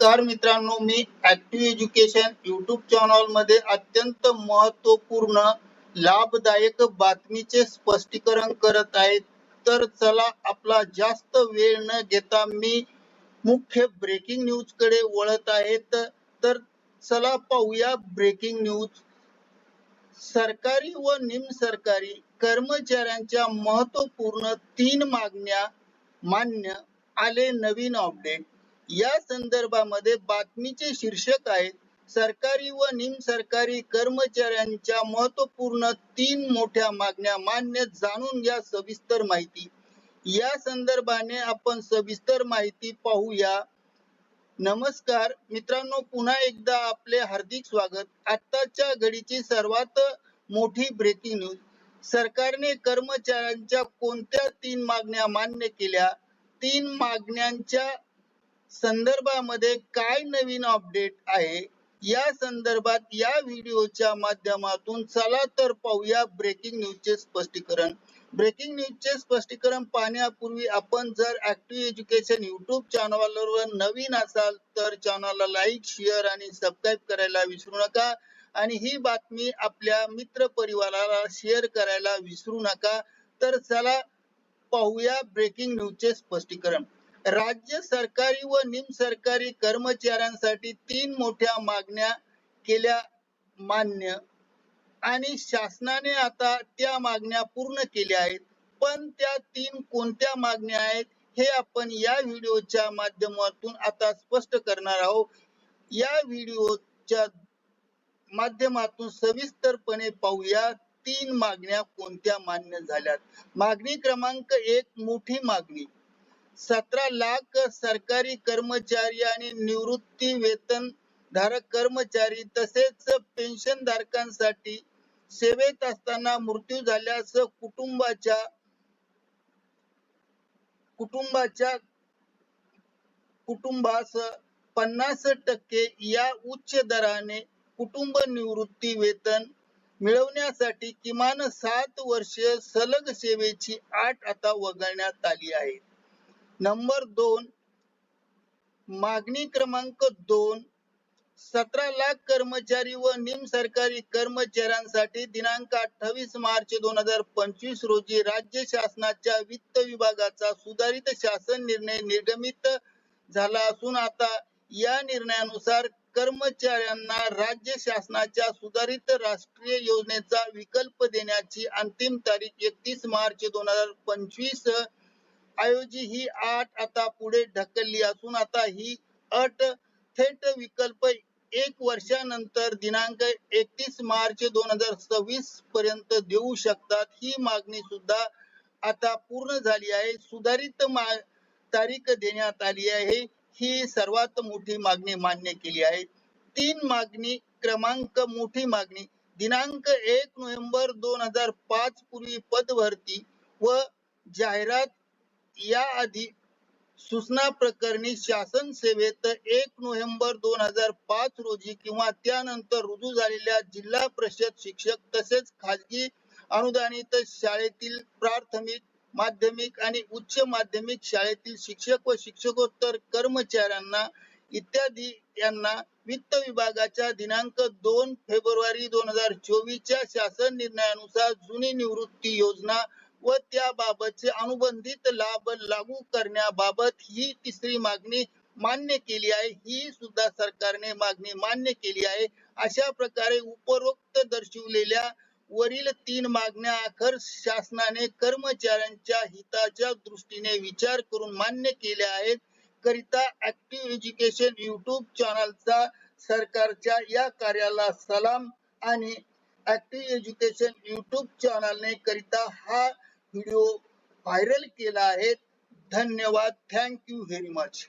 तर मित्रांनो मी ऍक्टिव्ह एज्युकेशन युट्यूब चॅनलमध्ये अत्यंत महत्त्वपूर्ण लाभदायक बातमीचे स्पष्टीकरण करत आहे. तर चला आपला जास्त वेळ न घेता मी मुख्य ब्रेकिंग न्यूजकडे वळत आहेत तर चला पाहूया ब्रेकिंग न्यूज सरकारी व निम सरकारी कर्मचाऱ्यांच्या महत्त्वपूर्ण तीन मागण्या मान्य आले नवीन अपडेट या संदर्भामध्ये बातमीचे शीर्षक आहे सरकारी व निम सरकारी कर्मचाऱ्यांच्या महत्त्वपूर्ण तीन मोठ्या मागण्या मान्य जाणून घ्या सविस्तर माहिती. या संदर्भाने आपण सविस्तर माहिती पाहूया. नमस्कार मित्रांनो पुन्हा एकदा आपले हार्दिक स्वागत. आताच्या घडीची सर्वात मोठी ब्रेकिंग न्यूज सरकारने कर्मचाऱ्यांच्या कोणत्या तीन मागण्या मान्य केल्या? तीन मागण्यांच्या संदर्भामध्ये काय नवीन अपडेट आहे? या संदर्भात या व्हिडिओच्या माध्यमातून चला तर पाहूया ब्रेकिंग न्यूजचे स्पष्टीकरण. ब्रेकिंग न्यूजचे स्पष्टीकरण पाहण्यापूर्वी आपण जर ऍक्टिव्ह एज्युकेशन युट्यूब चॅनलवर नवीन असाल तर चॅनलला लाईक शेअर आणि सबस्क्राईब करायला विसरू नका. आणि ही बातमी आपल्या मित्र परिवाराला शेअर करायला विसरू नका. तर चला पाहूया ब्रेकिंग न्यूजचे स्पष्टीकरण. राज्य सरकारी व निम सरकारी कर्मचाऱ्यांसाठी तीन मोठ्या मागण्या केल्या मान्य. आणि शासनाने आता त्या मागण्या पूर्ण केल्या आहेत. पण त्या तीन कोणत्या मागण्या आहेत हे आपण या व्हिडिओच्या माध्यमातून आता स्पष्ट करणार आहोत. या व्हिडिओच्या माध्यमातून सविस्तरपणे पाहूया तीन मागण्या कोणत्या मान्य झाल्यात. मागणी क्रमांक एक मोठी मागणी. सतरा लाख सरकारी कर्मचारी आणि निवृत्ती वेतन धारक कर्मचारी तसेच पेन्शन धारकांसाठी सेवेत असताना मृत्यू झाल्यास कुटुंबाच्या कुटुंबाच्या कुटुंबास पन्नास टक्के या उच्च दराने कुटुंब निवृत्ती वेतन मिळवण्यासाठी किमान सात वर्ष सलग सेवेची आठ आता वगळण्यात आली आहे नंबर दोन मागणी क्रमांक दोन सतरा लाख कर्मचारी व निम सरकारी कर्मचाऱ्यांसाठी दिनांक अठ्ठावीस मार्च दोन हजार पंचवीस रोजी राज्य शासनाच्या वित्त विभागाचा सुधारित शासन निर्णय निर्गमित झाला असून आता या निर्णयानुसार कर्मचाऱ्यांना राज्य शासनाच्या सुधारित राष्ट्रीय योजनेचा विकल्प देण्याची अंतिम तारीख एकतीस मार्च दोन हजार पंचवीस ऐवजी ही आठ आता पुढे ढकलली असून आता ही अट थेट विकल्प एक वर्षानंतर दिनांक एकतीस मार्च दोन हजार सव्वीस पर्यंत देऊ शकतात. ही मागणी सुद्धा आता पूर्ण झाली आहे. सुधारित तारीख देण्यात आली आहे. ही सर्वात मोठी मागणी मान्य केली आहे. तीन मागणी क्रमांक मोठी मागणी. दिनांक एक नोव्हेंबर दोन हजार पाच पूर्वी पदभरती व जाहिरात याआधी सूचना प्रकरणी शासन सेवेत एक नोव्हेंबर दोन हजार पाच रोजी किंवा त्यानंतर रुजू झालेल्या जिल्हा परिषद शिक्षक तसेच खाजगी अनुदानित शाळेतील प्राथमिक माध्यमिक आणि उच्च माध्यमिक शाळेतील शिक्षक व शिक्षकोत्तर कर्मचाऱ्यांना इत्यादी यांना वित्त विभागाच्या दिनांक दोन फेब्रुवारी दोन हजार चोवीसच्या शासन निर्णयानुसार जुनी निवृत्ती योजना व त्याबाबतचे अनुबंधित लाभ लागू करण्याबाबत ही तिसरी मागणी मान्य केली आहे. ही सुद्धा सरकारने मागणी मान्य केली आहे. अशा प्रकारे उपरोक्त दर्शवलेल्या वरील तीन मागण्या अखेर शासनाने कर्मचाऱ्यांच्या हिताच्या दृष्टीने विचार करून मान्य केल्या आहेत. करिता ऍक्टिव्ह एज्युकेशन युट्यूब चॅनलचा सरकारच्या या कार्याला सलाम आणि ऍक्टिव्ह एज्युकेशन युट्यूब चॅनलने करिता हा व्हिडिओ व्हायरल केला आहे. धन्यवाद. Thank you very much